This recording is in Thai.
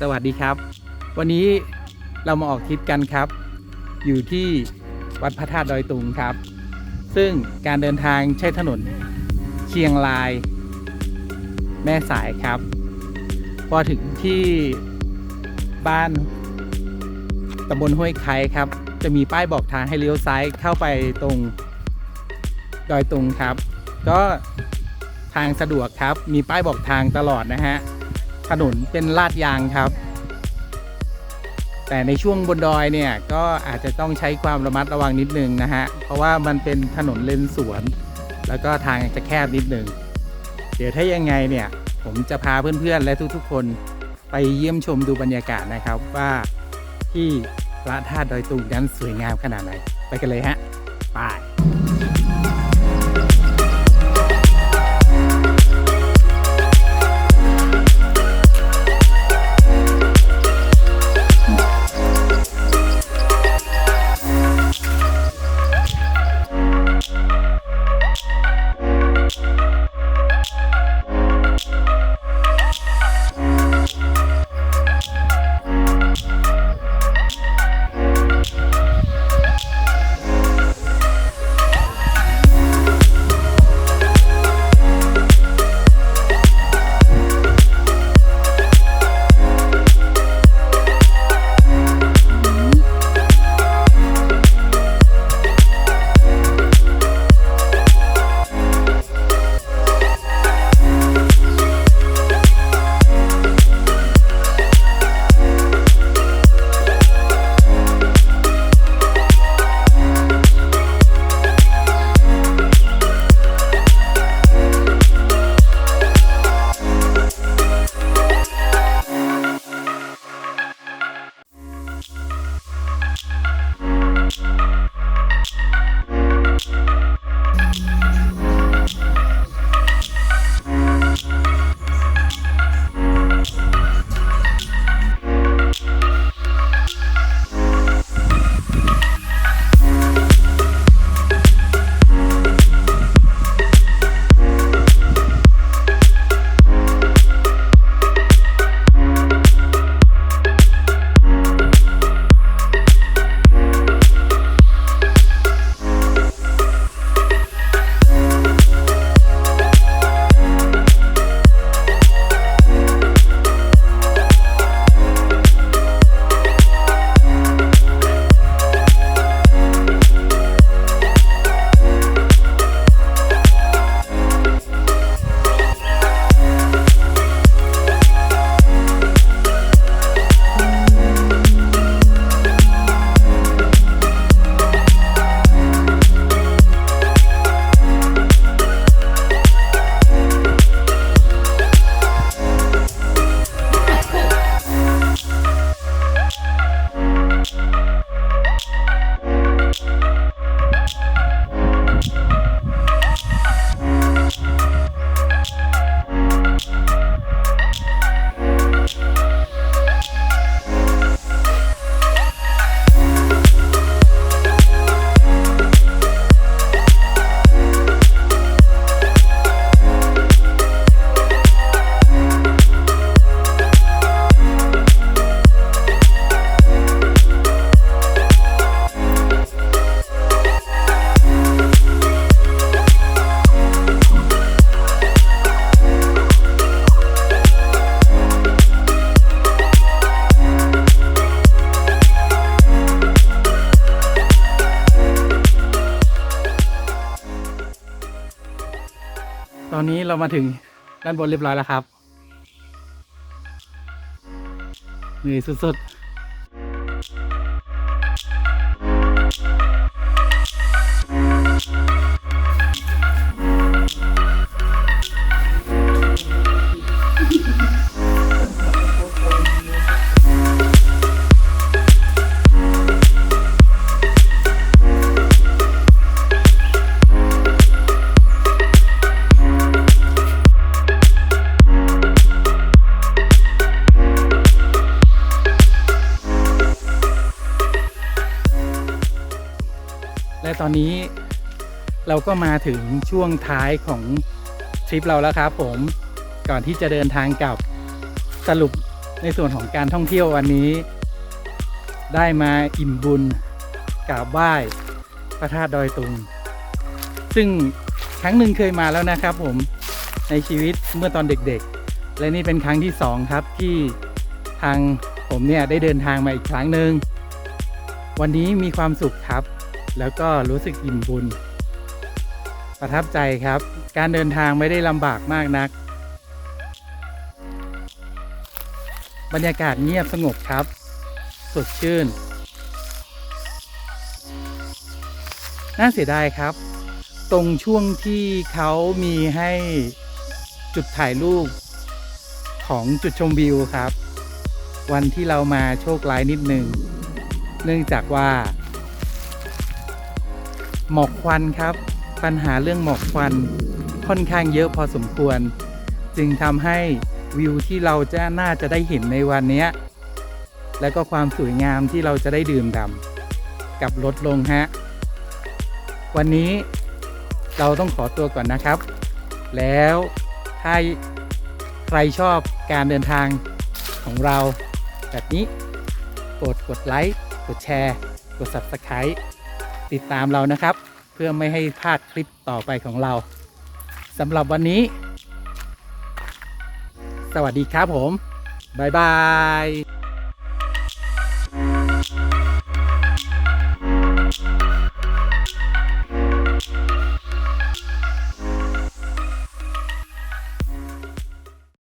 สวัสดีครับ วันนี้เรามาออกทริปกันครับ อยู่ที่วัดพระธาตุดอยตุงครับ ซึ่งการเดินทางใช้ถนนเชียงราย แม่สายครับ พอถึงที่บ้านตำบลห้วยไคครับ จะมีป้ายบอกทางให้เลี้ยวซ้ายเข้าไปตรงดอยตุงครับ ก็ทางสะดวกครับ มีป้ายบอกทางตลอดนะฮะ ถนนเป็นลาดยางครับ แต่ในช่วงบนดอยเนี่ยก็อาจจะต้องใช้ความระมัดระวังนิดนึงนะฮะ เพราะว่ามันเป็นถนนเลนสวน แล้วก็ทางจะแคบนิดนึง เดี๋ยวถ้ายังไงเนี่ยผมจะพาเพื่อนๆ และทุกๆ คนไปเยี่ยมชมดูบรรยากาศนะครับว่าที่พระธาตุดอยตุงนั้นสวยงามขนาดไหน ไปกันเลยฮะไป ตอนนี้เรามาถึงด้านบนเรียบร้อยแล้วครับเหนื่อยสุดๆ และตอนนี้เราก็มาถึงช่วงท้ายของทริปเราแล้วครับผมก่อนที่จะเดินทางกลับสรุปในส่วนของการท่องเที่ยววันนี้ ได้มาอิ่มบุญกราบไหว้พระธาตุดอยตุง ซึ่งครั้งหนึ่งเคยมาแล้วนะครับผมในชีวิตเมื่อตอนเด็กๆ และนี่เป็นครั้งที่สองครับที่ทางผมเนี่ยได้เดินทางมาอีกครั้งหนึ่งวันนี้มีความสุขครับ แล้วก็รู้สึกอิ่มบุญ ประทับใจครับ การเดินทางไม่ได้ลำบากมากนัก บรรยากาศเงียบสงบครับ สดชื่น น่าเสียดายครับ ตรงช่วงที่เขามีให้จุดถ่ายรูปของจุดชมวิวครับ วันที่เรามาโชคร้ายนิดหนึ่งเนื่องจากว่า หมอกควันครับ ปัญหาเรื่องหมอกควันค่อนข้างเยอะพอสมควร จึงทำให้วิวที่เราจะน่าจะได้เห็นในวันนี้ และก็ความสวยงามที่เราจะได้ดื่มด่ำกับลดลงฮะ วันนี้เราต้องขอตัวก่อนนะครับ แล้วถ้าใครชอบการเดินทางของเราแบบนี้โปรดกดไลค์ กดแชร์ กด Subscribe ติดตามเรานะครับ เพื่อไม่ให้พลาดคลิปต่อไปของเราสำหรับวันนี้ สวัสดีครับผม บ๊ายบาย